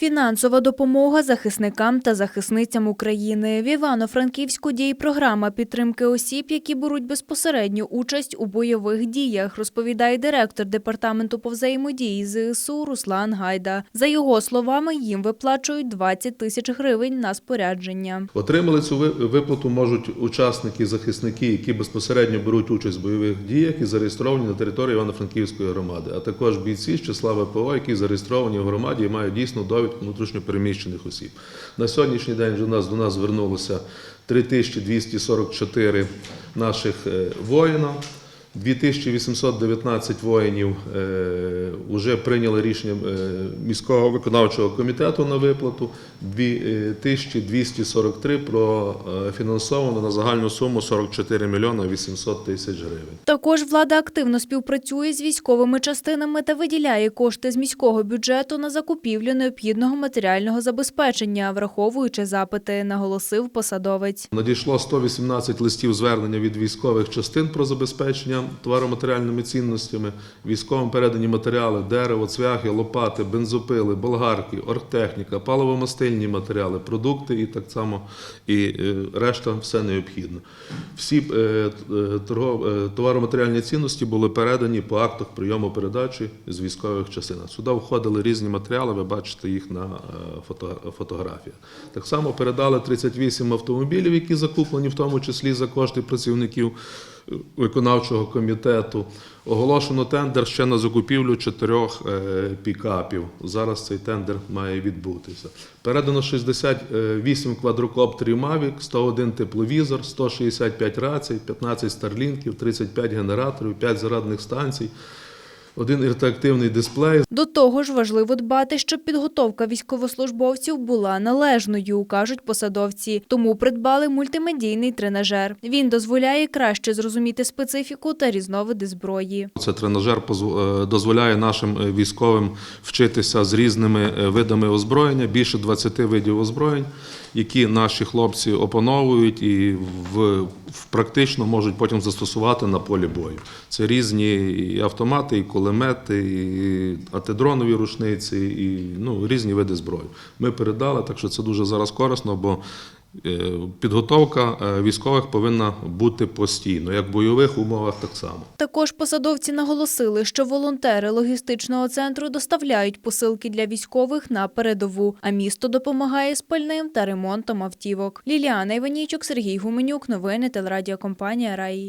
Фінансова допомога захисникам та захисницям України. В Івано-Франківську діє програма підтримки осіб, які беруть безпосередню участь у бойових діях, розповідає директор департаменту по взаємодії ЗСУ Руслан Гайда. За його словами, їм виплачують 20 тисяч гривень на спорядження. Отримали цю виплату можуть учасники, захисники, які безпосередньо беруть участь в бойових діях і зареєстровані на території Івано-Франківської громади, а також бійці з числа ВПО, які зареєстровані в громаді і мають дійсну довідку внутрішньопереміщених осіб. На сьогоднішній день вже нас до нас звернулося 3244 наших е, воїна. 2819 воїнів е, вже прийняли рішення е, міського виконавчого комітету на виплату, е, 2243 профінансовано на загальну суму 44 мільйони 800 тисяч гривень. Також влада активно співпрацює з військовими частинами та виділяє кошти з міського бюджету на закупівлю необхідного матеріального забезпечення, враховуючи запити, наголосив посадовець. Надійшло 118 листів звернення від військових частин про забезпечення товароматеріальними цінностями. Військовим передані матеріали, дерево, цвяхи, лопати, бензопили, болгарки, оргтехніка, паливомастильні матеріали, продукти і так само і е, решта все необхідне. Всі е, е, товароматеріальні цінності були передані по актах прийому передачі з військових частин. Сюди входили різні матеріали, ви бачите їх на фото- фотографіях. Так само передали 38 автомобілів, які закуплені, в тому числі за кошти працівників виконавчого комітету. Оголошено тендер ще на закупівлю чотирьох е, пікапів. Зараз цей тендер має відбутися. Передано 68 квадрокоптерів Mavic, 101 тепловізор, 165 рацій, 15 старлінків, 35 генераторів, 5 зарадних станцій, один інтерактивний дисплей. До того ж, важливо дбати, щоб підготовка військовослужбовців була належною, кажуть посадовці. Тому придбали мультимедійний тренажер. Він дозволяє краще зрозуміти специфіку та різновиди зброї. Це тренажер е, дозволяє нашим е, військовим вчитися з різними е, видами озброєння, більше 20 видів озброєнь, які наші хлопці опановують і в практично можуть потім застосувати на полі бою. Це різні і автомати, і кулемети, і антидронові рушниці, і ну, різні види зброї. Ми передали, так що це дуже зараз корисно, бо підготовка е, військових повинна бути постійно, як в бойових умовах, так само. Також посадовці наголосили, що волонтери логістичного центру доставляють посилки для військових на передову, а місто допомагає з пальним та ремонтом автівок. Ліліана Іванічук, Сергій Гуменюк. Новини телерадіокомпанія Раї.